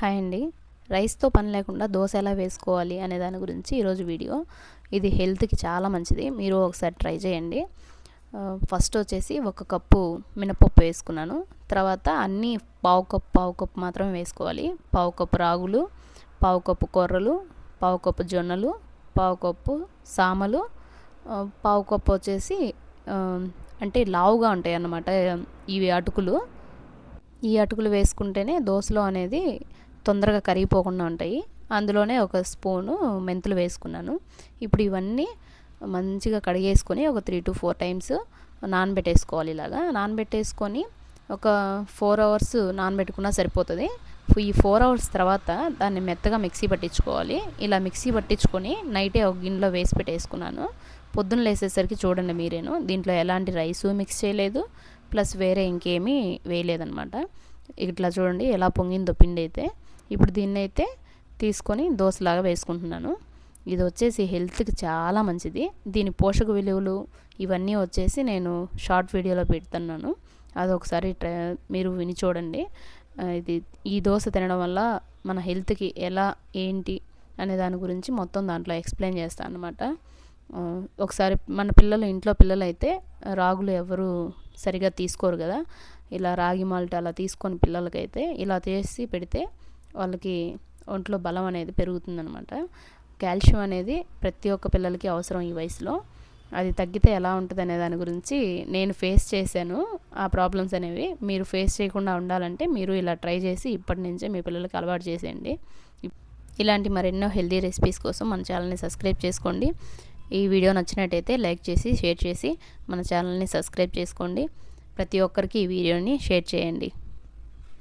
Hi అండి రైస్తో పని లేకుండా దోశ ఎలా వేసుకోవాలి అనే దాని గురించి ఈరోజు వీడియో. ఇది హెల్త్కి చాలా మంచిది. మీరు ఒకసారి ట్రై చేయండి. ఫస్ట్ వచ్చేసి ఒక కప్పు మినపప్పు వేసుకున్నాను. తర్వాత అన్నీ పావు కప్పు పావు కప్పు మాత్రమే వేసుకోవాలి. పావు కప్పు రాగులు పావు కప్పు కొర్రలు పావు కప్పు జొన్నలు పావు కప్పు సామలు పావు కప్పు వచ్చేసి అంటే లావుగా ఉంటాయి అన్నమాట ఇవి అటుకులు. ఈ అటుకులు వేసుకుంటేనే దోశలో అనేది తొందరగా కరిగిపోకుండా ఉంటాయి. అందులోనే ఒక స్పూను మెంతులు వేసుకున్నాను. ఇప్పుడు ఇవన్నీ మంచిగా కడిగేసుకొని ఒక త్రీ టు ఫోర్ టైమ్స్ నానబెట్టేసుకోవాలి ఇలాగా. నానబెట్టేసుకొని ఒక ఫోర్ అవర్స్ నానబెట్టుకున్నా సరిపోతుంది. ఈ ఫోర్ అవర్స్ తర్వాత దాన్ని మెత్తగా మిక్సీ పట్టించుకోవాలి. ఇలా మిక్సీ పట్టించుకొని నైటే ఒక గిన్నెలో వేసి పెట్టేసుకున్నాను. పొద్దున్న లేసేసరికి చూడండి మీరేను దీంట్లో ఎలాంటి రైసు మిక్స్ చేయలేదు ప్లస్ వేరే ఇంకేమీ వేయలేదనమాట ఇట్లా చూడండి ఎలా పొంగిందో పిండి అయితే. ఇప్పుడు దీన్ని అయితే తీసుకొని దోశలాగా వేసుకుంటున్నాను. ఇది వచ్చేసి హెల్త్కి చాలా మంచిది. దీని పోషక విలువలు ఇవన్నీ వచ్చేసి నేను షార్ట్ వీడియోలో పెడుతున్నాను. అది ఒకసారి ట్రై మీరు విని చూడండి. ఇది ఈ దోశ తినడం వల్ల మన హెల్త్కి ఎలా ఏంటి అనే దాని గురించి మొత్తం దాంట్లో ఎక్స్ప్లెయిన్ చేస్తాను అనమాట ఒకసారి మన పిల్లలు ఇంట్లో పిల్లలు అయితే రాగులు ఎవరు సరిగా తీసుకోరు కదా. ఇలా రాగి మాల్ట్ అలా తీసుకొని పిల్లలకైతే ఇలా చేసి పెడితే వాళ్ళకి ఒంట్లో బలం అనేది పెరుగుతుందనమాట కాల్షియం అనేది ప్రతి ఒక్క పిల్లలకి అవసరం ఈ వయసులో. అది తగ్గితే ఎలా ఉంటుంది అనే దాని గురించి నేను ఫేస్ చేశాను. ఆ ప్రాబ్లమ్స్ అనేవి మీరు ఫేస్ చేయకుండా ఉండాలంటే మీరు ఇలా ట్రై చేసి ఇప్పటి నుంచే మీ పిల్లలకి అలవాటు చేసేయండి. ఇలాంటి మరెన్నో హెల్దీ రెసిపీస్ కోసం మన ఛానల్ని సబ్స్క్రైబ్ చేసుకోండి. ఈ వీడియో నచ్చినట్టయితే లైక్ చేసి షేర్ చేసి మన ఛానల్ని సబ్స్క్రైబ్ చేసుకోండి. ప్రతి ఒక్కరికి ఈ వీడియోని షేర్ చేయండి.